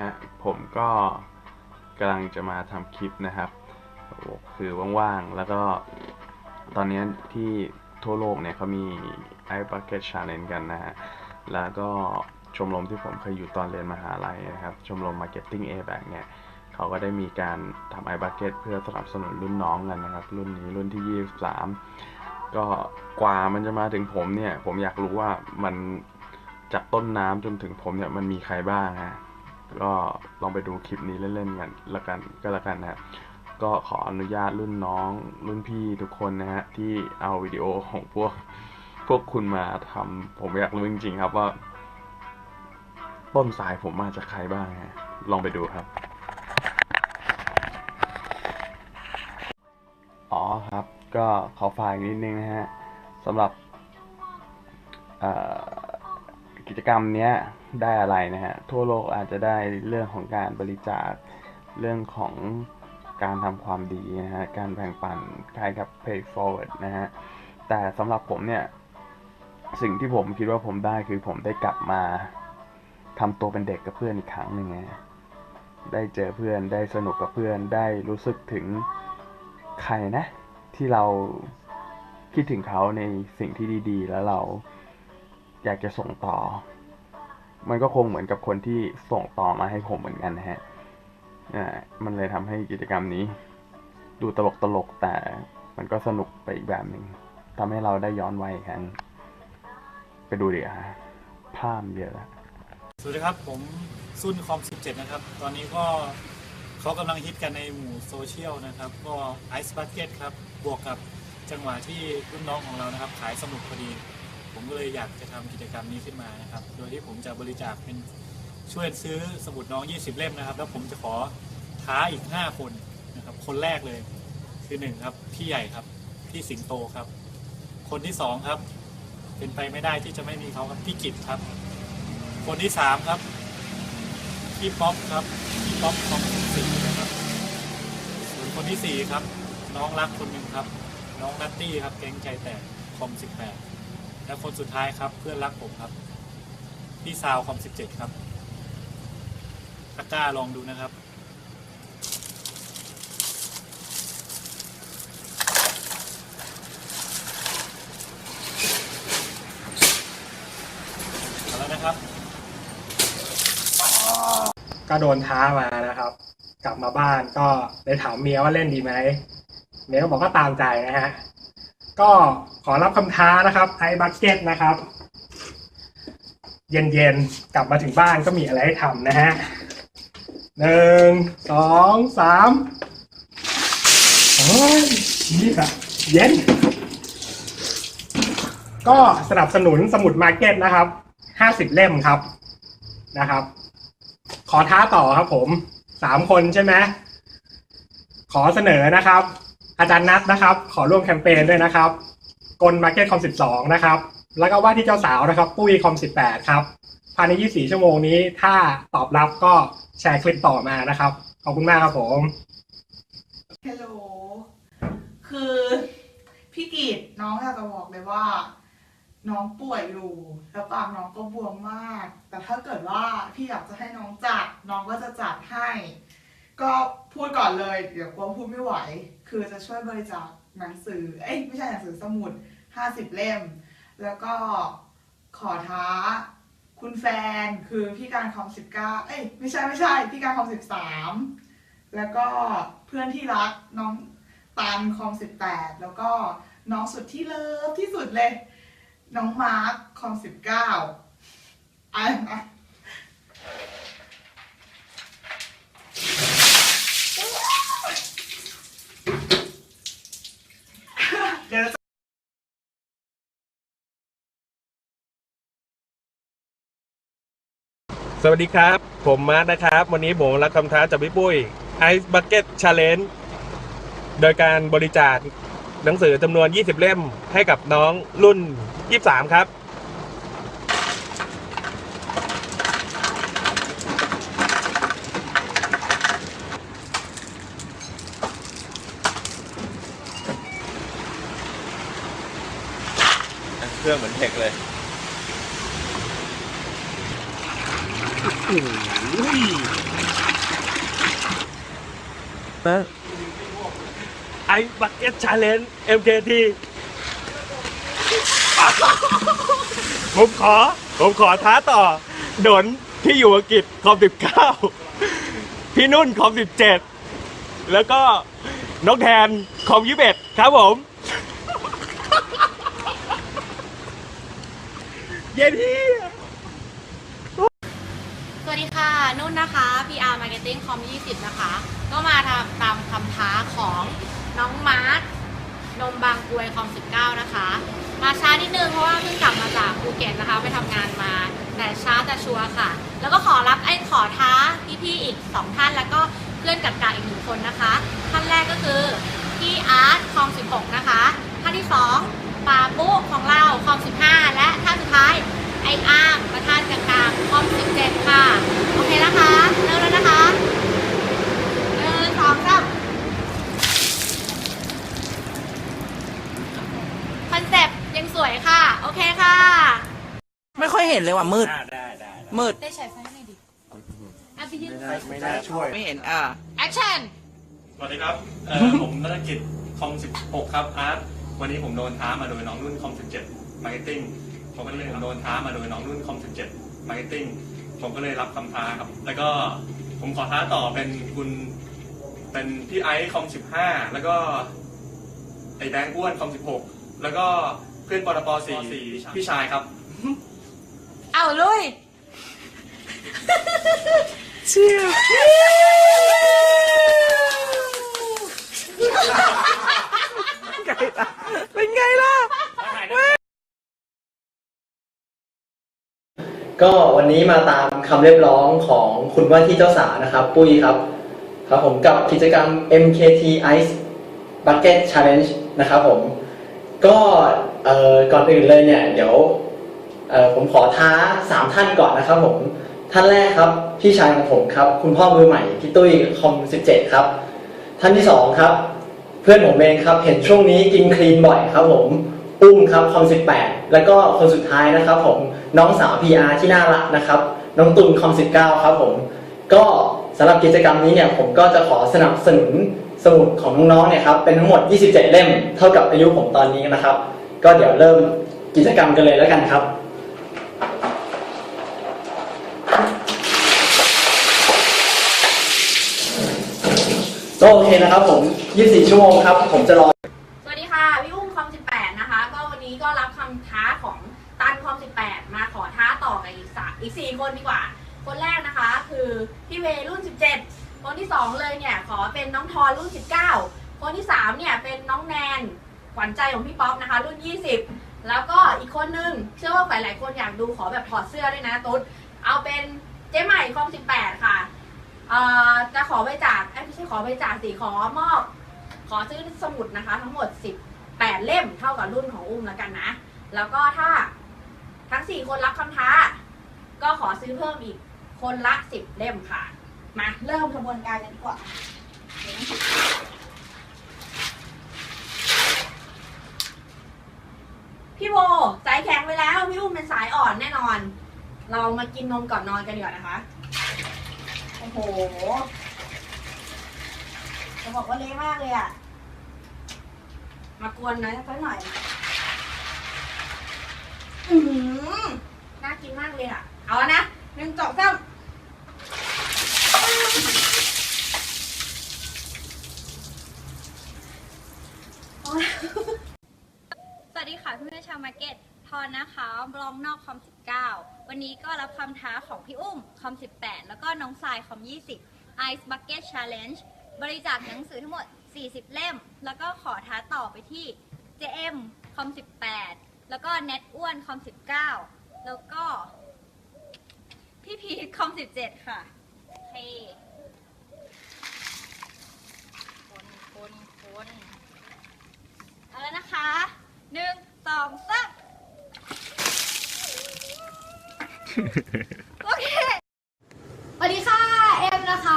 ฮะ ผมก็กำลังจะมาทำคลิปนะครับคือว่างๆ แล้วก็ตอนนี้ที่ทั่วโลกเนี่ยเขามี i Bucket Challenge กันนะฮะ แล้วก็ชมรมที่ผมเคยอยู่ตอนเรียนมหาลัยนะครับ ชมรม Marketing A b a c เนี่ยเขาก็ได้มีการทำ i Bucket เพื่อสนับสนุนรุ่นน้องกันนะครับ รุ่นนี้รุ่นที่ 23 ก็กว่ามันจะมาถึงผมเนี่ย ผมอยากรู้ว่ามันจากต้นน้ำจนถึงผมเนี่ยมันมีใครบ้างฮะ ก็ลองไปดูคลิปนี้เล่นๆกันละกันก็แล้วกันนะครับก็ขออนุญาตรุ่นน้องรุ่นพี่ทุกคนนะฮะที่เอาวิดีโอของพวกพวกคุณมาทำผมอยากรู้จริงๆครับว่า ต้นสายผมมาจากใครบ้างฮะลองไปดูครับ อ๋อครับ ก็ขอฝากนิดนึงนะฮะสำหรับกิจกรรมเนี้ยได้อะไรนะฮะ ทั่วโลกอาจจะได้เรื่องของการบริจาคเรื่องของการทำความดีนะฮะการแบ่งปันคล้ายกับ pay forward นะฮะแต่สำหรับผมเนี่ยสิ่งที่ผมคิดว่าผมได้คือผมได้กลับมาทำตัวเป็นเด็กกับเพื่อนอีกครั้งหนึ่งไงได้เจอเพื่อนได้สนุกกับเพื่อนได้รู้สึกถึงใครนะ ที่เราคิดถึงเขาในสิ่งที่ดี ๆ แล้วเราอยากจะส่งต่อ มันก็คงเหมือนกับคนที่ส่งต่อมาให้ผมเหมือนกันนะฮะอ่ามันเลยทำให้กิจกรรมนี้ ดูตลกตลกๆแต่มันก็สนุกไปอีกแบบหนึ่งทำให้เราได้ย้อนวัยกัน ไปดูดิฮะภาพเยอะแล้วสวัสดีครับ ผมซุนคอม 17 นะครับ ตอนนี้ก็เขากำลังฮิตกันในหมู่โซเชียลนะครับ ก็ Ice Bucket ครับ บวกกับจังหวะที่รุ่นน้องของเรานะครับ ขายสนุกพอดี ผมก็เลยอยากจะทำกิจกรรมนี้ขึ้นมานะครับ โดยที่ผมจะบริจาคเป็นช่วยซื้อสมุดน้อง 20 เล่มนะครับ แล้วผมจะขอท้าอีก 5 คนนะครับ คนแรกเลยคือหนึ่งครับพี่ใหญ่ครับพี่สิงโตครับ คนที่สองครับ เป็นไปไม่ได้ที่จะไม่มีเขาครับพี่กิตครับ คนที่สามครับพี่ป๊อปครับพี่ป๊อปของสีนะครับส่วนคนที่สี่ครับ น้องรักคนหนึ่งครับ น้องนัตตี้ครับแก๊งใจแตกคอมสิบแปด และคนสุดท้ายครับเพื่อนรักผมครับ พี่ซาวคอมสิบเจ็ดครับตะกร้าลองดูนะครับเอาแล้วนะครับ ก็โดนท้ามานะครับ กลับมาบ้านก็ได้ถามเมียว่าเล่นดีไหมเมียก็บอกก็ตามใจนะฮะ ก็ อรับคำท้านะครับไอบักเก็ตนะครับ เย็นๆ กลับมาถึงบ้านก็มีอะไรให้ทำนะฮะหนึ่งสองสามโอ้ยนี่ค่ะเย็น ก็สนับสนุนสมุดมาเก็ตนะครับห้าสิบเล่มครับนะครับ ขอท้าต่อครับผมสามคนใช่ไหมขอเสนอนะครับ อาจารย์นัทนะครับ ขอร่วมแคมเปญด้วยนะครับ กลมาร์เก็ตคอมสิบสองนะครับ แล้วก็ว่าที่เจ้าสาวนะครับ ปุ้ยคอมสิบแปดครับภายในยี่สี่ชั่วโมงนี้ถ้าตอบรับก็แชร์คลิปต่อมานะครับ ขอบคุณมากครับผมฮัลโหลคือพี่กีดน้องอยากจะบอกเลยว่า น้องป่วยอยู่ แล้วปากน้องก็บวมมาก แต่ถ้าเกิดว่าพี่อยากจะให้น้องจัด น้องก็จะจัดให้ ก็พูดก่อนเลย เดี๋ยวกลัวพูดไม่ไหว คือจะช่วยบริจาค หนังสือ เอ้ยไม่ใช่หนังสือสมุดห้าสิบเล่ม แล้วก็ขอท้า คุณแฟนคือพี่การคอมสิบเก้าเอ้ยไม่ใช่ไม่ใช่พี่การคอมสิบสามแล้วก็เพื่อนที่รักน้องตันคอมสิบแปดแล้วก็น้องสุดที่เลิฟที่สุดเลย น้องมาร์คคอมสิบเก้าอะอะเดี๋ยว สวัสดีครับ ผมมาร์คนะครับ วันนี้ผมรับคำท้าจากพี่ปุ้ย Ice Bucket Challenge โดยการบริจาคหนังสือจำนวน 20 เล่มให้กับน้องรุ่น 23 ครับ เครื่องเหมือนเทคเลย นะไอ้บักเก็ตชาเลนจ์ MKT ผมขอ ผมขอท้าต่อ ดนที่อยู่อังกฤษคอมสิบเก้าพี่นุ่นคอมสิบเจ็ดแล้วก็น้องแทนคอมยี่สิบเอ็ดครับผม เย็นที่สวัสดีค่ะ นุ่นนะคะ PR Marketing Com 20 นะคะ ก็มาทำตามคำท้าของน้องมาร์คนมบางกรวยคอม 19 นะคะ มาช้านิดนึงเพราะว่าเพิ่งกลับมาจากภูเก็ตนะคะ ไปทำงานมา แต่ช้าแต่ชัวร์ค่ะ แล้วก็ขอรับไอ้ขอท้าพี่ๆอีก 2 ท่าน แล้วก็เพื่อนกับกาอีกหนึ่งคนนะคะ ท่านแรกก็คือพี่อาร์ตคอม 16 นะคะ ท่านที่ 2ปาปุ๊ของเราคอม 15 และท่านสุดท้าย ไออาร์มประธานกลางๆคอม17ค่ะ โอเคนะคะ เริ่มแล้วนะคะหนึ่งสองสามคอนเซปต์ยังสวยค่ะ โอเคค่ะ ไม่ค่อยเห็นเลยว่ะมืดมืด ได้ใช้ไฟหน่อยดิอะไปยืนไม่น่าช่วยไม่เห็น อ่า แอคชั่น สวัสดีครับเอ่อ ผมนักกิจคอม16 ครับอาร์ตวันนี้ผมโดนท้ามาโดยน้องรุ่นคอม17 Marketing ผมก็เลยผมโดนท้ามาโดยน้องรุ่นคอม17 Marketing ผมก็เลยรับคำท้าครับ แล้วก็ผมขอท้าต่อเป็นคุณเป็นพี่ไอซ์คอม15 แล้วก็ไอแบงค์อ้วนคอม16 แล้วก็เพื่อนปตป4พี่ชายครับ เอาลุยเป็นไงล่ะ ก็วันนี้มาตามคำเรียกร้องของคุณว่าที่เจ้าสาวนะครับ ปุ้ยครับ ครับผมกับกิจกรรม MKT Ice Bucket Challenge นะครับผม ก็เอ่อก่อนอื่นเลยเนี่ย เดี๋ยวเอ่อผมขอท้า3ท่านก่อนนะครับผมท่านแรกครับพี่ชายของผมครับ คุณพ่อมือใหม่พี่ตุ้ยคอม17ครับ ท่านที่2ครับ เพื่อนผมเองครับ เห็นช่วงนี้กินคลีนบ่อยครับผม อุ้มครับคอม18 แล้วก็คนสุดท้ายนะครับผมน้องสาว PR ที่น่ารักนะครับ น้องตุนคอม19 ครับผมก็สำหรับกิจกรรมนี้เนี่ยผมก็จะขอสนับสนุนสมุดของน้องๆเนี่ยครับเป็นทั้งหมด 27 เล่มเท่ากับอายุผมตอนนี้นะครับ ก็เดี๋ยวเริ่มกิจกรรมกันเลยแล้วกันครับก็โอเคนะครับผม 24 ชั่วโมงครับ ผมจะรอ สวัสดีค่ะ พี่อุ้มคอม 18 นะคะ ก็วันนี้ก็ รับคำท้าของตันคอม18 มาขอท้าต่อกับอีกสามอีก 4 คนดีกว่า คนแรกนะคะ คือพี่เวรุ่น 17 คนที่ 2 เลยเนี่ย ขอเป็นน้องทอนรุ่น 19 คนที่ 3 เนี่ย เป็นน้องแนนขวัญใจของพี่ป๊อปนะคะ รุ่น 20 แล้วก็อีกคนนึงเชื่อว่าหลายๆคนอยากดูขอแบบถอดเสื้อด้วยนะตุ๊ดเอาเป็นเจ๊ใหม่คอม18 ค่ะเอ่อจะขอไปจากไม่ใช่ขอไปจากสิขอมอบ ขอซื้อสมุดนะคะ ทั้งหมด 8 เล่มเท่ากับรุ่นของอุ้มแล้วกันนะ แล้วก็ถ้าทั้ง 4 คนรับคำท้า ก็ขอซื้อเพิ่มอีกคนละ 10 เล่มค่ะ มาเริ่มกระบวนการกันดีกว่าพี่โบสายแข็งไปแล้ว พี่อุ้มเป็นสายอ่อนแน่นอน เรามากินนมก่อนนอนกันดีกว่านะคะ โอ้โห จะบอกว่าเละมากเลยอะ มากวนนะสักหน่อย อือหือน่ากินมากเลยอะ เอาแล้วนะหนึ่งสองสามสวัสดีค่ะพี่แม่ชาวมาร์เก็ตทอนนะคะบลองนอกคอม 19 วันนี้ก็รับคำท้าของพี่อุ้มคอม 18 แล้วก็น้องทรายคอม 20 Ice Bucket Challenge บริจาคหนังสือทั้งหมด 40 เล่ม แล้วก็ขอท้าต่อไปที่ JM คอม18 แล้วก็ Net อ้วนคอม19 แล้วก็ พี่พีทคอม17 ค่ะโอเคคนคนคนเอาแล้วนะคะหนึ่งสองสามโอเค สวัสดีค่ะ เอ็มนะคะ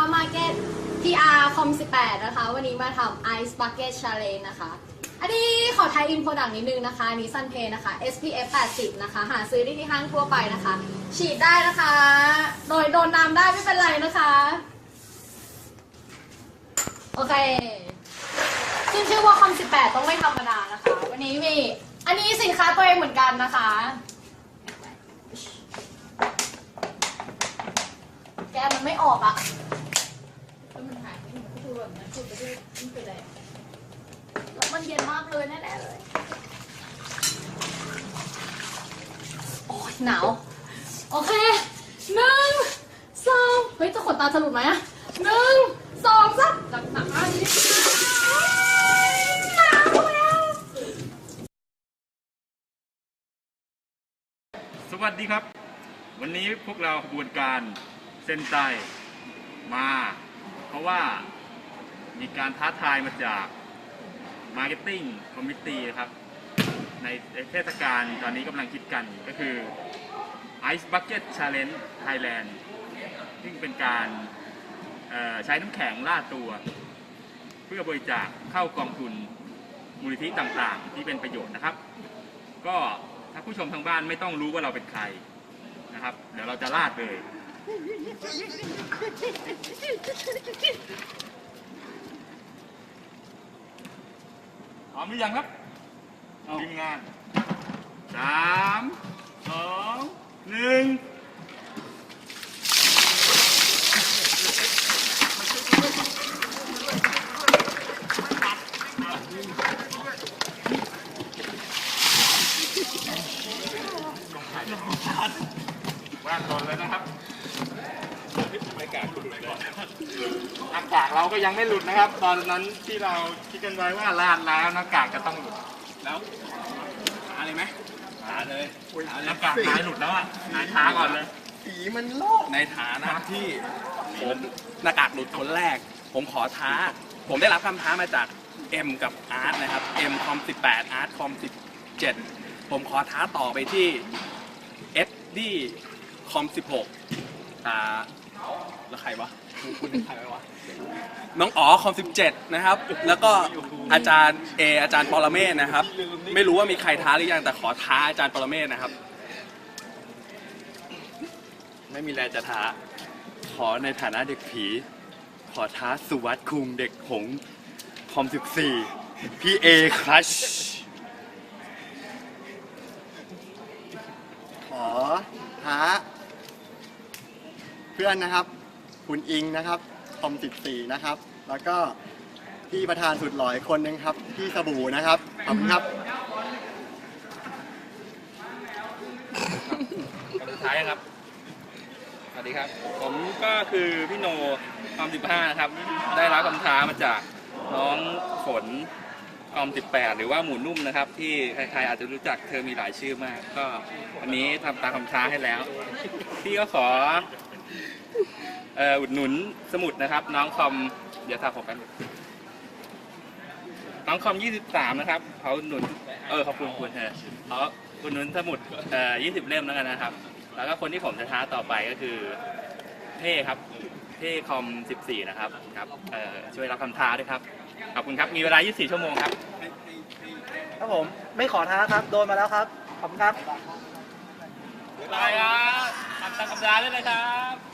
Market PR Com 18 นะคะ วันนี้มาทำ Ice Bucket Challenge นะคะ อันนี้ขอไทยอินโปรดักต์นิดนึงนะคะอันนี้ซันเพนะคะ SPF 80 นะคะ หาซื้อได้ที่ห้างทั่วไปนะคะ ฉีดได้นะคะ โดยโดนน้ำได้ไม่เป็นไรนะคะ โอเคขึ้นชื่อว่าคอม 18 ต้องไม่ธรรมดานะคะ วันนี้มี อันนี้สินค้าตัวเองเหมือนกันนะคะ แกมันไม่ออกอะมันหายไปหนก็ แบบนั้นคือไปด้วยนี่คืออะไรแล้วมันเย็นมากเลยแน่ๆเลย โอ้ยหนาว โอเคหนึ่งสองเฮ้ยจะขนตาจะหลุดไหมอะหนึ่งสองสามหนักหนักมากนิดนึงหนาวแล้วสวัสดีครับ วันนี้พวกเราขบวนการเส้นใจมา เพราะว่า มีการท้าทายมาจาก Marketing Committee นะครับ ในเทศกาลตอนนี้กำลังคิดกันก็คือ Ice Bucket Challenge Thailand ซึ่งเป็นการใช้น้ำแข็งล่าตัว เพื่อบริจาคเข้ากองทุนมูลนิธิต่างๆ ที่เป็นประโยชน์นะครับ ก็ถ้าผู้ชมทางบ้านไม่ต้องรู้ว่าเราเป็นใครนะครับ เดี๋ยวเราจะลาดเลย พร้ อมหรือยังครับทีมงานสามสองหนึ่งว่างก่อนเลยนะครับอากาศหลุดเลยอากาศเราก็ยัง ไม่หลุดนะครับ ตอนนั้นที่เราคิดกันไว้ว่าลาดแล้วหน้ากากจะต้องหลุดแล้วหาเลยไหมหาเลยหน้ากากนายหลุดแล้วอะนายท้าก่อนเลยผีมันโลกในฐานะที่ผมหน้ากากหลุดคนแรก ผมขอท้า ผมได้รับคำท้ามาจาก M กับอาร์ตนะครับ M คอม18อาร์ตคอม17ผมขอท้าต่อไปที่ S ที่คอม16อ่าแล้วใครวะ คุณเป็นใครวะน้องอ๋อคอม17 นะครับ แล้วก็อาจารย์เออาจารย์ปรเมศนะครับ ไม่รู้ว่ามีใครท้าหรือยังแต่ขอท้าอาจารย์ปรเมศนะครับ ไม่มีแรงจะท้า ขอในฐานะเด็กผี ขอท้าสุวัตคุงเด็กหงส์คอม14 พี่เอครัชขอท้า เพื่อนนะครับ คุณอิงนะครับคอม14 นะครับ แล้วก็พี่ประธานสุดหล่ออีกคนนึงครับพี่สบู่นะครับขอบคุณครับคนสุดท้ายครับ สวัสดีครับ ผมก็คือพี่โนความ15 นะครับ ได้รับคำท้ามาจากน้องฝนออม18 หรือว่าหมูนุ่มนะครับ ที่ใครๆอาจจะรู้จักเธอมีหลายชื่อมาก ก็วันนี้ทำตามคำท้าให้แล้ว พี่ก็ขอ อ่ออุดหนุนสมุดนะครับ น้องคอมเดี๋ยวทาผมกันน้องคอม 23 นะครับเขาอุดหนุนเออขอบคุณคุณเธอเขาอุดหนุนสมุดเอ่อ20 เล่มแล้วกันนะครับ แล้วก็คนที่ผมจะท้าต่อไปก็คือเท่ครับเท่คอม 14 นะครับครับเอ่อช่วยรับคำท้าด้วยครับขอบคุณครับมีเวลา 24 ชั่วโมงครับครับผมไม่ขอท้าครับ โดนมาแล้วครับ ขอบคุณครับบ๊ายบายครับทำตามคำท้าได้เลยครับ